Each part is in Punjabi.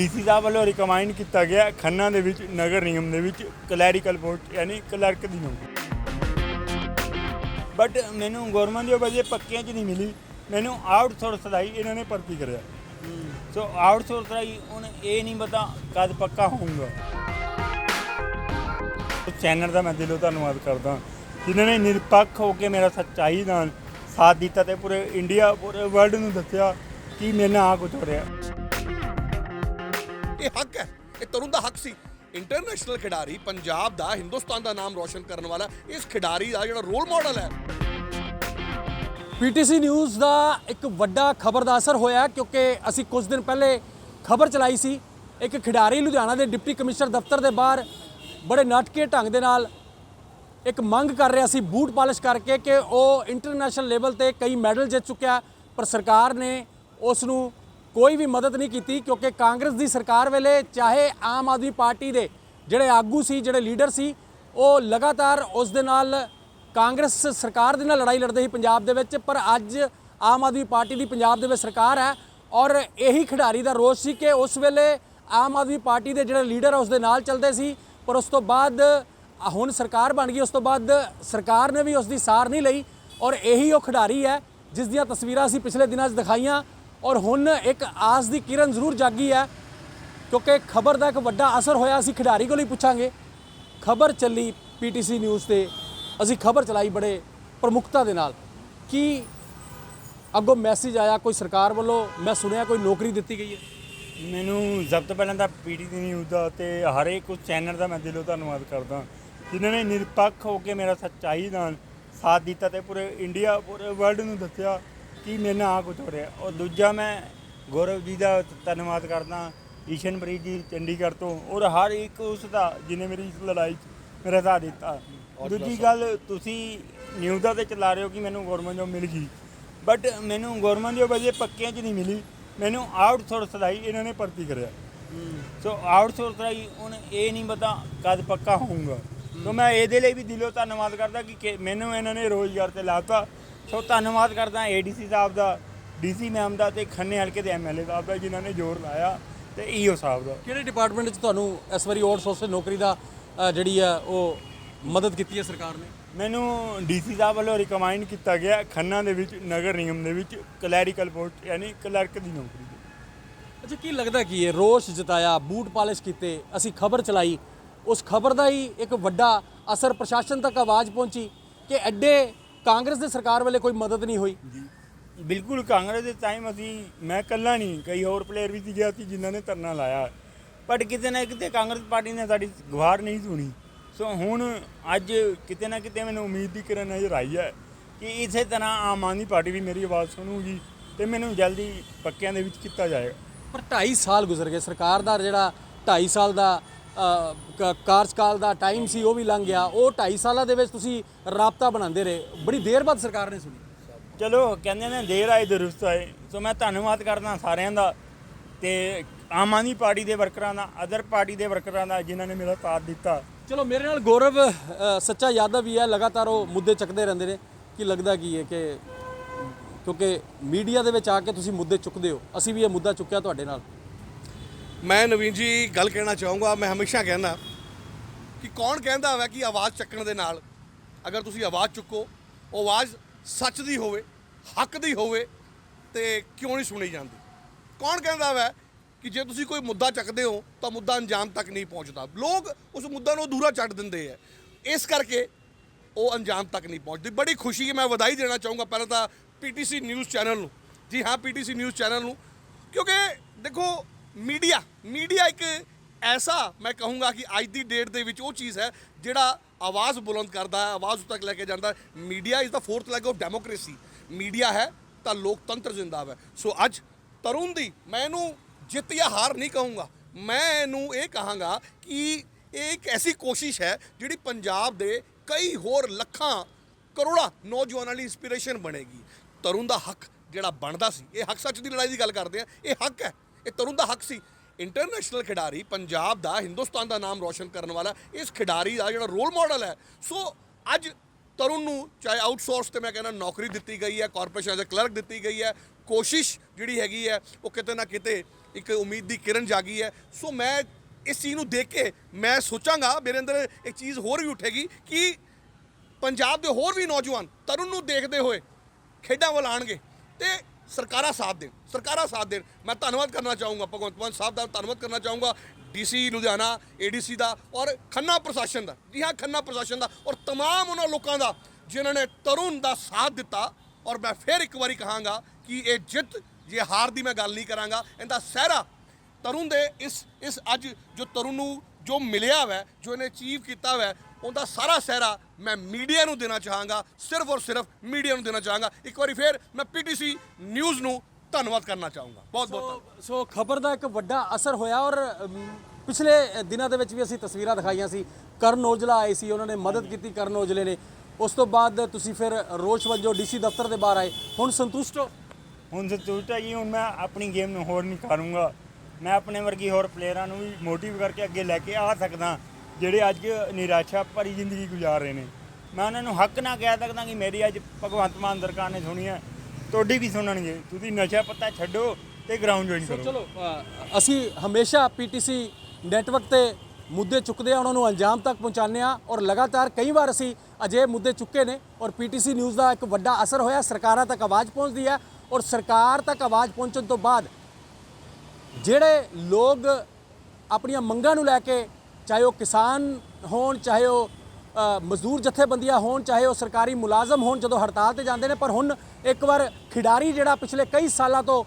ਡੀਸੀ ਸਾਹਿਬ ਵੱਲੋਂ ਰਿਕਮਾਈਂਡ ਕੀਤਾ ਗਿਆ ਖੰਨਾ ਦੇ ਵਿੱਚ, ਨਗਰ ਨਿਗਮ ਦੇ ਵਿੱਚ ਕਲੈਰੀਕਲ ਪੋਸਟ ਯਾਨੀ ਕਲਰਕ ਦੀ ਨੌਕਰੀ। ਬਟ ਮੈਨੂੰ ਗਵਰਨਮੈਂਟ ਦੀ ਵਜੇ ਪੱਕਿਆਂ 'ਚ ਨਹੀਂ ਮਿਲੀ। ਮੈਨੂੰ ਆਊਟਸੋਰਸ ਰਾਈ ਇਹਨਾਂ ਨੇ ਭਰਤੀ ਕਰਿਆ। ਸੋ ਆਊਟਸੋਰਸ ਰਾਈ ਹੁਣ ਇਹ ਨਹੀਂ ਪਤਾ ਕਦ ਪੱਕਾ ਹੋਊਗਾ। ਚੈਨਲ ਦਾ ਮੈਂ ਦਿਲੋਂ ਧੰਨਵਾਦ ਕਰਦਾ। ਜਿਨ੍ਹਾਂ ਨੇ ਨਿਰਪੱਖ ਹੋ ਕੇ ਮੇਰਾ ਸੱਚਾਈ ਨਾਲ ਸਾਥ ਦਿੱਤਾ ਤੇ ਪੂਰੇ ਇੰਡੀਆ ਪੂਰੇ ਵਰਲਡ ਨੂੰ ਦੱਸਿਆ ਕਿ ਮੇਰੇ ਨਾਲ ਆ ਕੁਝ ਹੋ ਰਿਹਾ। ਇਹ ਹੱਕ ਹੈ। ਇਹ ਤਰੁਣ ਦਾ ਹੱਕ ਸੀ। ਇੰਟਰਨੈਸ਼ਨਲ ਖਿਡਾਰੀ ਪੰਜਾਬ ਦਾ ਹਿੰਦੁਸਤਾਨ ਦਾ ਨਾਮ ਰੋਸ਼ਨ ਕਰਨ ਵਾਲਾ ਇਸ ਖਿਡਾਰੀ ਦਾ ਜਿਹੜਾ ਰੋਲ ਮਾਡਲ ਹੈ। ਪੀਟੀਸੀ ਨਿਊਜ਼ ਦਾ ਇੱਕ ਵੱਡਾ ਖਬਰ ਦਾ ਅਸਰ ਹੋਇਆ ਕਿਉਂਕਿ ਅਸੀਂ ਕੁਝ ਦਿਨ ਪਹਿਲੇ ਖਬਰ ਚਲਾਈ ਸੀ। ਇੱਕ ਖਿਡਾਰੀ ਲੁਧਿਆਣਾ ਦੇ ਡਿਪਟੀ ਕਮਿਸ਼ਨਰ ਦਫ਼ਤਰ ਦੇ ਬਾਹਰ ਬੜੇ ਨਾਟਕੀ ਢੰਗ ਦੇ ਨਾਲ ਇੱਕ ਮੰਗ ਕਰ ਰਿਹਾ ਸੀ ਬੂਟ ਪਾਲਿਸ਼ ਕਰਕੇ ਕਿ ਉਹ ਇੰਟਰਨੈਸ਼ਨਲ ਲੈਵਲ ਤੇ ਕਈ ਮੈਡਲ ਜਿੱਤ ਚੁੱਕਿਆ। ਪਰ ਸਰਕਾਰ ਨੇ ਉਸ ਨੂੰ ਕੋਈ ਵੀ ਮਦਦ ਨਹੀਂ ਕੀਤੀ ਕਿਉਂਕਿ ਕਾਂਗਰਸ ਦੀ ਸਰਕਾਰ ਵੇਲੇ ਚਾਹੇ ਆਮ ਆਦਮੀ ਪਾਰਟੀ ਦੇ ਜਿਹੜੇ ਆਗੂ ਸੀ, ਜਿਹੜੇ ਲੀਡਰ ਸੀ, ਉਹ ਲਗਾਤਾਰ ਉਸ ਦੇ ਨਾਲ ਕਾਂਗਰਸ ਸਰਕਾਰ ਦੇ ਨਾਲ ਲੜਾਈ ਲੜਦੇ ਸੀ ਪੰਜਾਬ ਦੇ ਵਿੱਚ, ਪਰ ਅੱਜ ਆਮ ਆਦਮੀ ਪਾਰਟੀ ਦੀ ਪੰਜਾਬ ਦੇ ਵਿੱਚ ਸਰਕਾਰ ਹੈ ਔਰ ਇਹੀ ਖਿਡਾਰੀ ਦਾ ਰੋਸ ਸੀ ਕਿ ਉਸ ਵੇਲੇ ਆਮ ਆਦਮੀ ਪਾਰਟੀ ਦੇ ਜਿਹੜੇ ਲੀਡਰ ਆ, ਉਸ ਦੇ ਨਾਲ ਚੱਲਦੇ ਸੀ, ਪਰ ਉਸ ਤੋਂ ਬਾਅਦ ਹੁਣ ਸਰਕਾਰ ਬਣ ਗਈ, ਉਸ ਤੋਂ ਬਾਅਦ ਸਰਕਾਰ ਨੇ ਵੀ ਉਸ ਦੀ ਸਾਰ ਨਹੀਂ ਲਈ ਔਰ ਇਹੀ ਉਹ ਖਿਡਾਰੀ ਹੈ ਜਿਸ ਦੀਆਂ ਤਸਵੀਰਾਂ ਅਸੀਂ ਪਿਛਲੇ ਦਿਨਾਂ 'ਚ ਦਿਖਾਈਆਂ। ਔਰ ਹੁਣ ਇੱਕ ਆਸ ਦੀ ਕਿਰਨ ਜ਼ਰੂਰ ਜਾਗੀ ਹੈ, ਕਿਉਂਕਿ ਖਬਰ ਦਾ ਇੱਕ ਵੱਡਾ ਅਸਰ ਹੋਇਆ, ਅਸੀਂ ਖਿਡਾਰੀ ਕੋਲ ਹੀ ਪੁੱਛਾਂਗੇ। ਖਬਰ ਚੱਲੀ ਪੀਟੀਸੀ ਨਿਊਜ਼ ਤੇ, ਅਸੀਂ ਖਬਰ ਚਲਾਈ ਬੜੇ ਪ੍ਰਮੁਖਤਾ ਦੇ ਨਾਲ। ਕਿ ਅੱਗੋਂ ਮੈਸੇਜ ਆਇਆ ਕੋਈ ਸਰਕਾਰ ਵੱਲੋਂ? ਮੈਂ ਸੁਣਿਆ ਕੋਈ ਨੌਕਰੀ ਦਿੱਤੀ ਗਈ ਹੈ। ਮੈਨੂੰ ਸਭ ਤੋਂ ਪਹਿਲਾਂ ਤਾਂ ਪੀਟੀਸੀ ਨਿਊਜ਼ ਦਾ ਤੇ ਹਰੇਕ ਉਸ ਚੈਨਲ ਦਾ ਮੈਂ ਦਿਲੋਂ ਧੰਨਵਾਦ ਕਰਦਾ। ਜਿਨ੍ਹਾਂ ਨੇ ਨਿਰਪੱਖ ਹੋ ਕੇ ਮੇਰਾ ਸੱਚਾਈ ਨਾਲ ਸਾਥ ਦਿੱਤਾ ਤੇ ਪੂਰੇ ਇੰਡੀਆ, ਪੂਰੇ ਵਰਲਡ ਨੂੰ ਦੱਸਿਆ। ਕਿ ਮੇਰੇ ਨਾਲ ਆ ਕੁਝ ਹੋ ਰਿਹਾ ਔਰ ਦੂਜਾ ਮੈਂ ਗੌਰਵ ਜੀ ਦਾ ਧੰਨਵਾਦ ਕਰਦਾ ਈਸ਼ਨਪ੍ਰੀਤ ਜੀ ਚੰਡੀਗੜ੍ਹ ਤੋਂ। ਔਰ ਹਰ ਇੱਕ ਉਸ ਦਾ ਜਿਹਨੇ ਮੇਰੀ ਇਸ ਲੜਾਈ 'ਚ ਮੇਰਾ ਸਾਥ ਦਿੱਤਾ। ਦੂਜੀ ਗੱਲ ਤੁਸੀਂ ਨਿਊਜ਼ਾਂ ਤੇ ਚਲਾ ਰਹੇ ਹੋ ਕਿ ਮੈਨੂੰ ਗਵਰਨਮੈਂਟ ਜੋਬ ਮਿਲ ਗਈ। ਬਟ ਮੈਨੂੰ ਗਵਰਨਮੈਂਟ ਜੋਬ ਅਜੇ ਪੱਕਿਆਂ 'ਚ ਨਹੀਂ ਮਿਲੀ। ਮੈਨੂੰ ਆਊਟਸੋਰਸ ਰਾਈ ਇਹਨਾਂ ਨੇ ਭਰਤੀ ਕਰਿਆ। ਸੋ ਆਊਟਸੋਰਸ ਰਾਈ ਹੁਣ ਇਹ ਨਹੀਂ ਪਤਾ ਕਦ ਪੱਕਾ ਹੋਊਗਾ। ਸੋ ਮੈਂ ਇਹਦੇ ਲਈ ਵੀ ਦਿਲੋਂ ਧੰਨਵਾਦ ਕਰਦਾ ਕਿ ਕਿ ਮੈਨੂੰ ਇਹਨਾਂ ਨੇ ਰੋਜ਼ਗਾਰ ਤੇ ਲਾਤਾ। ਸੋ ਧੰਨਵਾਦ ਕਰਦਾ ਏਡੀਸੀ ਸਾਹਿਬ ਦਾ ਡੀਸੀ ਮੈਮ ਦਾ ਤੇ ਖੰਨੇ ਹਲਕੇ ਦੇ ਐਮਐਲਏ ਸਾਹਿਬ ਦਾ ਜਿਨ੍ਹਾਂ ਨੇ ਜ਼ੋਰ ਲਾਇਆ ਤੇ ਈਓ ਸਾਹਿਬ ਦਾ। ਕਿਹੜੇ ਡਿਪਾਰਟਮੈਂਟ 'ਚ ਤੁਹਾਨੂੰ ਇਸ ਵਾਰੀ ਆਊਟਸੋਰਸ ਨੌਕਰੀ ਦਾ ਅ, ਜਿਹੜੀ ਆ ਉਹ ਮਦਦ ਕੀਤੀ ਹੈ ਸਰਕਾਰ ਨੇ? ਮੈਨੂੰ ਡੀਸੀ ਸਾਹਿਬ ਵੱਲੋਂ ਰਿਕਮਾਈਂਡ ਕੀਤਾ ਗਿਆ ਖੰਨਾ ਦੇ ਵਿੱਚ ਨਗਰ ਨਿਗਮ ਦੇ ਵਿੱਚ ਕਲੈਰੀਕਲ ਪੋਸਟ ਯਾਨੀ ਕਲਰਕ ਦੀ ਨੌਕਰੀ ਦੀ ਅੱਛਾ ਕੀ ਲੱਗਦਾ ਕੀ ਹੈ ਰੋਸ਼ ਜਤਾਇਆ ਬੂਟ ਪਾਲਿਸ਼ ਕੀਤੇ ਅਸੀਂ ਖਬਰ ਚਲਾਈ ਉਸ ਖਬਰ ਦਾ ਹੀ ਇੱਕ ਵੱਡਾ ਅਸਰ ਪ੍ਰਸ਼ਾਸਨ ਤੱਕ ਆਵਾਜ਼ ਪਹੁੰਚੀ ਕਿ ਐਡੇ ਕਾਂਗਰਸ ਦੇ ਸਰਕਾਰ ਵੇਲੇ ਕੋਈ ਮਦਦ ਨਹੀਂ ਹੋਈ। ਬਿਲਕੁਲ ਕਾਂਗਰਸ ਦੇ ਟਾਈਮ ਅਸੀਂ ਮੈਂ ਇਕੱਲਾ ਨਹੀਂ ਕਈ ਹੋਰ ਪਲੇਅਰ ਵੀ ਸੀਗੇ ਸੀ ਜਿਨ੍ਹਾਂ ਨੇ ਧਰਨਾ ਲਾਇਆ। ਬਟ ਕਿਤੇ ਨਾ ਕਿਤੇ ਕਾਂਗਰਸ ਪਾਰਟੀ ਨੇ ਸਾਡੀ ਗੁਹਾਰ ਨਹੀਂ ਸੁਣੀ। ਸੋ ਹੁਣ ਅੱਜ ਕਿਤੇ ਨਾ ਕਿਤੇ ਮੈਨੂੰ ਉਮੀਦ ਦੀ ਕਿਰਨ ਨਜ਼ਰ ਆਈ ਹੈ ਕਿ ਇਸੇ ਤਰ੍ਹਾਂ ਆਮ ਆਦਮੀ ਪਾਰਟੀ ਵੀ ਮੇਰੀ ਆਵਾਜ਼ ਸੁਣੂਗੀ ਤੇ ਮੈਨੂੰ ਜਲਦੀ ਪੱਕਿਆਂ ਦੇ ਵਿੱਚ ਕੀਤਾ ਜਾਏਗਾ। ਪਰ 2.5 ਸਾਲ ਗੁਜ਼ਰ ਗਏ ਸਰਕਾਰ ਦਾ ਜਿਹੜਾ 2.5 ਸਾਲ ਦਾ ਕਾਰਜਕਾਲ ਦਾ ਟਾਈਮ ਸੀ ਉਹ ਵੀ ਲੰਘ ਗਿਆ। ਉਹ 2.5 ਸਾਲਾਂ ਦੇ ਵਿੱਚ ਤੁਸੀਂ ਰਾਬਤਾ ਬਣਾਉਂਦੇ ਰਹੇ। ਬੜੀ ਦੇਰ ਬਾਅਦ ਸਰਕਾਰ ਨੇ ਸੁਣੀ। ਚਲੋ ਕਹਿੰਦੇ ਨੇ ਦੇਰ ਆਏ ਦਰੁਸਤ ਆਏ। ਸੋ ਮੈਂ ਧੰਨਵਾਦ ਕਰਦਾ ਸਾਰਿਆਂ ਦਾ ਤੇ ਆਮ ਆਦਮੀ ਪਾਰਟੀ ਦੇ ਵਰਕਰਾਂ ਦਾ ਅਦਰ ਪਾਰਟੀ ਦੇ ਵਰਕਰਾਂ ਦਾ ਜਿਨ੍ਹਾਂ ਨੇ ਮੇਰਾ ਸਾਥ ਦਿੱਤਾ। ਚਲੋ ਮੇਰੇ ਨਾਲ ਗੌਰਵ ਸੱਚਾ ਯਾਦਵ ਵੀ ਹੈ। ਲਗਾਤਾਰ ਉਹ ਮੁੱਦੇ ਚੱਕਦੇ ਰਹਿੰਦੇ ਨੇ ਕੀ ਲੱਗਦਾ ਕੀ ਹੈ ਕਿ ਕਿਉਂਕਿ ਮੀਡੀਆ ਦੇ ਵਿੱਚ ਆ ਕੇ ਤੁਸੀਂ ਮੁੱਦੇ ਚੁੱਕਦੇ ਹੋ। ਅਸੀਂ ਵੀ ਇਹ ਮੁੱਦਾ ਚੁੱਕਿਆ ਤੁਹਾਡੇ ਨਾਲ। ਮੈਂ ਨਵੀਨ ਜੀ ਗੱਲ ਕਹਿਣਾ ਚਾਹੂੰਗਾ, ਮੈਂ ਹਮੇਸ਼ਾ ਕਹਿੰਦਾ ਕਿ ਕੌਣ ਕਹਿੰਦਾ ਹੈ ਕਿ ਆਵਾਜ਼ ਚੱਕਣ ਦੇ ਨਾਲ ਅਗਰ ਤੁਸੀਂ ਆਵਾਜ਼ ਚੁੱਕੋ, ਉਹ ਆਵਾਜ਼ ਸੱਚ ਦੀ ਹੋਵੇ, ਹੱਕ ਦੀ ਹੋਵੇ ਤੇ ਕਿਉਂ ਨਹੀਂ ਸੁਣੀ ਜਾਂਦੀ? ਕੌਣ ਕਹਿੰਦਾ ਹੈ ਕਿ ਜੇ ਤੁਸੀਂ ਕੋਈ ਮੁੱਦਾ ਚੱਕਦੇ ਹੋ, ਤਾਂ ਮੁੱਦਾ ਅੰਜਾਮ ਤੱਕ ਨਹੀਂ ਪਹੁੰਚਦਾ। ਲੋਕ ਉਸ ਮੁੱਦਾ ਨੂੰ ਅਧੂਰਾ ਛੱਡ ਦਿੰਦੇ ਆ। ਇਸ ਕਰਕੇ ਉਹ ਅੰਜਾਮ ਤੱਕ ਨਹੀਂ ਪਹੁੰਚਦੀ। ਬੜੀ ਖੁਸ਼ੀ ਹੈ ਮੈਂ ਵਧਾਈ ਦੇਣਾ ਚਾਹੂੰਗਾ ਪਹਿਲਾਂ ਤਾਂ ਪੀਟੀਸੀ ਨਿਊਜ਼ ਚੈਨਲ ਨੂੰ। ਜੀ ਹਾਂ, ਪੀਟੀਸੀ ਨਿਊਜ਼ ਚੈਨਲ ਨੂੰ। ਕਿਉਂਕਿ ਦੇਖੋ ਮੀਡੀਆ ਮੀਡੀਆ ਇੱਕ ਐਸਾ ਮੈਂ ਕਹੂੰਗਾ ਕਿ ਅੱਜ ਦੀ ਡੇਟ ਦੇ ਵਿੱਚ ਉਹ ਚੀਜ਼ ਹੈ ਜਿਹੜਾ ਆਵਾਜ਼ ਬੁਲੰਦ ਕਰਦਾ ਹੈ, ਆਵਾਜ਼ ਤੱਕ ਲੈ ਕੇ ਜਾਂਦਾ media is the fourth leg of democracy media ਹੈ ਤਾਂ ਲੋਕਤੰਤਰ ਜ਼ਿੰਦਾਬ ਹੈ। ਸੋ ਅੱਜ ਤਰੁਣ ਦੀ ਮੈਂ ਇਹਨੂੰ ਜਿੱਤ ਜਾਂ ਹਾਰ ਨਹੀਂ ਕਹੂੰਗਾ। ਮੈਂ ਇਹਨੂੰ ਇਹ ਕਹਾਂਗਾ ਕਿ ਇਹ ਇੱਕ ਐਸੀ ਕੋਸ਼ਿਸ਼ ਹੈ ਜਿਹੜੀ ਪੰਜਾਬ ਦੇ ਕਈ ਹੋਰ ਲੱਖਾਂ, ਕਰੋੜਾਂ ਨੌਜਵਾਨਾਂ ਲਈ ਇਨਸਪੀਰੇਸ਼ਨ ਬਣੇਗੀ। ਤਰੁਣ ਦਾ ਹੱਕ ਜਿਹੜਾ ਬਣਦਾ ਸੀ, ਇਹ ਹੱਕ ਸੱਚ ਦੀ ਲੜਾਈ ਦੀ ਗੱਲ ਕਰਦੇ ਆ ਇਹ ਹੱਕ ਹੈ। ਇਹ ਤਰੁਣ ਦਾ ਹੱਕ ਸੀ। ਇੰਟਰਨੈਸ਼ਨਲ ਖਿਡਾਰੀ ਪੰਜਾਬ ਦਾ, ਹਿੰਦੁਸਤਾਨ ਦਾ ਨਾਮ ਰੋਸ਼ਨ ਕਰਨ ਵਾਲਾ, ਇਸ ਖਿਡਾਰੀ ਦਾ ਜਿਹੜਾ ਰੋਲ ਮਾਡਲ ਹੈ। ਸੋ ਅੱਜ ਤਰੁਣ ਨੂੰ ਚਾਹੇ ਆਊਟਸੋਰਸ ਤੇ ਮੈਂ ਕਹਿੰਦਾ ਨੌਕਰੀ ਦਿੱਤੀ ਗਈ ਹੈ ਕਾਰਪੋਰੇਸ਼ਨ ਐਜ਼ ਕਲਰਕ ਦਿੱਤੀ ਗਈ ਹੈ, ਕੋਸ਼ਿਸ਼ ਜਿਹੜੀ ਹੈਗੀ ਹੈ, ਉਹ ਕਿਤੇ ਨਾ ਕਿਤੇ ਇੱਕ ਉਮੀਦ ਦੀ ਕਿਰਨ ਜਾਗੀ ਹੈ। ਸੋ ਮੈਂ ਇਸ ਚੀਜ਼ ਨੂੰ ਦੇਖ ਕੇ ਮੈਂ ਸੋਚਾਂਗਾ, ਮੇਰੇ ਅੰਦਰ ਇੱਕ ਚੀਜ਼ ਹੋਰ ਵੀ ਉੱਠੇਗੀ ਕਿ ਪੰਜਾਬ ਦੇ ਹੋਰ ਵੀ ਨੌਜਵਾਨ ਤਰੁਣ ਨੂੰ ਦੇਖਦੇ ਹੋਏ ਖੇਡਾਂ ਵੱਲ ਆਣਗੇ ਤੇ ਸਰਕਾਰਾਂ ਸਾਥ ਦੇਣ ਸਰਕਾਰਾਂ ਸਾਥ ਦੇਣ ਮੈਂ ਧੰਨਵਾਦ ਕਰਨਾ ਚਾਹੂੰਗਾ ਭਗਵੰਤ ਮਾਨ ਸਾਹਿਬ ਦਾ ਧੰਨਵਾਦ ਕਰਨਾ ਚਾਹੂੰਗਾ ਡੀਸੀ ਲੁਧਿਆਣਾ ਏਡੀਸੀ ਦਾ ਔਰ ਖੰਨਾ ਪ੍ਰਸ਼ਾਸਨ ਦਾ ਜੀ ਹਾਂ ਖੰਨਾ ਪ੍ਰਸ਼ਾਸਨ ਦਾ ਔਰ तमाम ਉਹਨਾਂ ਲੋਕਾਂ ਦਾ ਜਿਨ੍ਹਾਂ ਨੇ ਤਰੁਣ ਦਾ ਸਾਥ ਦਿੱਤਾ ਔਰ ਮੈਂ ਫਿਰ ਇੱਕ ਵਾਰੀ ਕਹਾਂਗਾ ਕਿ ਇਹ ਜਿੱਤ ਜੇ ਹਾਰ ਦੀ ਮੈਂ ਗੱਲ ਨਹੀਂ ਕਰਾਂਗਾ ਇਹਦਾ ਸਹਿਰਾ ਤਰੁਣ ਦੇ ਇਸ ਇਸ ਅੱਜ ਜੋ ਤਰੁਣ ਨੂੰ ਜੋ ਮਿਲਿਆ ਵੈ ਜੋ ਇਹਨੇ ਅਚੀਵ ਕੀਤਾ ਵੈ ਉਹਦਾ ਸਾਰਾ ਸਹਿਰਾ ਮੈਂ ਮੀਡੀਆ ਨੂੰ ਦੇਣਾ ਚਾਹਾਂਗਾ ਸਿਰਫ ਔਰ ਸਿਰਫ ਮੀਡੀਆ ਨੂੰ ਦੇਣਾ ਚਾਹਾਂਗਾ। ਇੱਕ ਵਾਰੀ ਫੇਰ ਮੈਂ ਪੀਟੀਸੀ ਨਿਊਜ਼ ਨੂੰ ਧੰਨਵਾਦ ਕਰਨਾ ਚਾਹੂੰਗਾ। ਬਹੁਤ ਬਹੁਤ ਸੋ ਖਬਰ ਦਾ ਇੱਕ ਵੱਡਾ ਅਸਰ ਹੋਇਆ ਔਰ ਪਿਛਲੇ ਦਿਨਾਂ ਦੇ ਵਿੱਚ ਵੀ ਅਸੀਂ ਤਸਵੀਰਾਂ ਦਿਖਾਈਆਂ ਸੀ। ਕਰਨ ਔਜਲਾ ਆਏ ਸੀ ਉਹਨਾਂ ਨੇ ਮਦਦ ਕੀਤੀ ਕਰਨ ਔਜਲੇ ਨੇ। ਉਸ ਤੋਂ ਬਾਅਦ ਤੁਸੀਂ ਫਿਰ ਰੋਸ਼ ਵਜੋਂ ਡੀਸੀ ਦਫ਼ਤਰ ਦੇ ਬਾਹਰ ਆਏ। ਹੁਣ ਸੰਤੁਸ਼ਟ ਹੋ? ਹੁਣ ਸੰਤੁਸ਼ਟ ਹੈ ਜੀ ਹੁਣ ਮੈਂ ਆਪਣੀ ਗੇਮ ਨੂੰ ਹੋਰ ਨਹੀਂ ਕਰੂੰਗਾ। ਮੈਂ ਆਪਣੇ ਵਰਗੀ ਹੋਰ ਪਲੇਅਰਾਂ ਨੂੰ ਵੀ ਮੋਟਿਵ ਕਰਕੇ ਅੱਗੇ ਲੈ ਕੇ ਆ ਸਕਦਾ ਜਿਹੜੇ ਅੱਜ ਨਿਰਾਸ਼ਾ ਭਰੀ ਜ਼ਿੰਦਗੀ ਗੁਜ਼ਾਰ ਰਹੇ ਨੇ। ਮੈਂ ਉਹਨਾਂ ਨੂੰ ਹੱਕ ਨਾ ਕਹਿ ਸਕਦਾ ਕਿ ਮੇਰੀ ਅੱਜ ਭਗਵੰਤ ਮਾਨ ਸਰਕਾਰ ਨੇ ਸੁਣੀ ਹੈ ਤੁਹਾਡੀ ਵੀ ਸੁਣਨਗੇ। ਤੁਸੀਂ ਨਸ਼ਾ ਪੱਤਾ ਛੱਡੋ ਤੇ ਗਰਾਊਂਡ ਜੁਆਇਨ ਕਰੋ। ਚਲੋ ਅਸੀਂ ਹਮੇਸ਼ਾ ਪੀਟੀਸੀ ਨੈਟਵਰਕ ਤੇ ਮੁੱਦੇ ਚੁੱਕਦੇ ਆ ਉਹਨਾਂ ਨੂੰ ਅੰਜਾਮ ਤੱਕ ਪਹੁੰਚਾਉਂਦੇ ਆ ਔਰ ਲਗਾਤਾਰ ਕਈ ਵਾਰ ਅਸੀਂ ਅਜੇ ਮੁੱਦੇ ਚੁੱਕੇ ਨੇ ਔਰ ਪੀਟੀਸੀ ਨਿਊਜ਼ ਦਾ ਇੱਕ ਵੱਡਾ ਅਸਰ ਹੋਇਆ ਸਰਕਾਰਾਂ ਤੱਕ ਆਵਾਜ਼ ਪਹੁੰਚਦੀ ਹੈ ਔਰ ਸਰਕਾਰ ਤੱਕ ਆਵਾਜ਼ ਪਹੁੰਚਣ ਤੋਂ ਬਾਅਦ ਜਿਹੜੇ ਲੋਕ ਆਪਣੀਆਂ ਮੰਗਾਂ ਨੂੰ ਲੈ ਕੇ ਚਾਹੇ ਉਹ ਕਿਸਾਨ ਹੋਣ, ਚਾਹੇ ਉਹ ਮਜ਼ਦੂਰ ਜਥੇਬੰਦੀਆਂ ਹੋਣ, ਚਾਹੇ ਉਹ ਸਰਕਾਰੀ ਮੁਲਾਜ਼ਮ ਹੋਣ ਜਦੋਂ ਹੜਤਾਲ ਤੇ ਜਾਂਦੇ ਨੇ, ਪਰ ਹੁਣ ਇੱਕ ਵਾਰ ਖਿਡਾਰੀ ਜਿਹੜਾ ਪਿਛਲੇ ਕਈ ਸਾਲਾਂ ਤੋਂ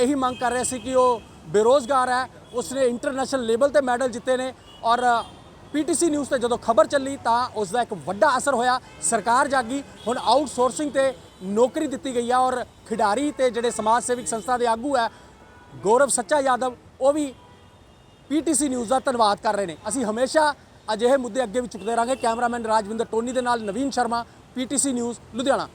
ਇਹੀ ਮੰਗ ਕਰ ਰਿਹਾ ਸੀ ਕਿ ਉਹ ਬੇਰੋਜ਼ਗਾਰ ਹੈ, ਉਸਨੇ ਇੰਟਰਨੈਸ਼ਨਲ ਲੈਵਲ ਤੇ ਮੈਡਲ ਜਿੱਤੇ ਨੇ ਔਰ ਪੀਟੀਸੀ ਨਿਊਜ਼ ਤੇ ਜਦੋਂ ਖਬਰ ਚੱਲੀ ਤਾਂ ਉਸ ਦਾ ਇੱਕ ਵੱਡਾ ਅਸਰ ਹੋਇਆ, ਸਰਕਾਰ ਜਾਗੀ, ਹੁਣ ਆਊਟਸੋਰਸਿੰਗ ਤੇ ਨੌਕਰੀ ਦਿੱਤੀ ਗਈ ਆ ਔਰ ਖਿਡਾਰੀ ਤੇ ਜਿਹੜੇ ਸਮਾਜ ਸੇਵਿਕ ਸੰਸਥਾ ਦੇ ਆਗੂ ਹੈ ਗੌਰਵ ਸੱਚਾ ਯਾਦਵ, ਉਹ ਵੀ ਪੀਟੀਸੀ ਨਿਊਜ਼ ਦਾ ਧੰਨਵਾਦ ਕਰ ਰਹੇ ਨੇ। ਅਸੀਂ ਹਮੇਸ਼ਾ ਅਜਿਹੇ ਮੁੱਦੇ ਅੱਗੇ ਵੀ ਚੁੱਕਦੇ ਰਹਾਂਗੇ। ਕੈਮਰਾਮੈਨ ਰਾਜਵਿੰਦਰ ਟੋਨੀ ਦੇ ਨਾਲ ਨਵੀਨ ਸ਼ਰਮਾ, ਪੀਟੀਸੀ ਨਿਊਜ਼, ਲੁਧਿਆਣਾ।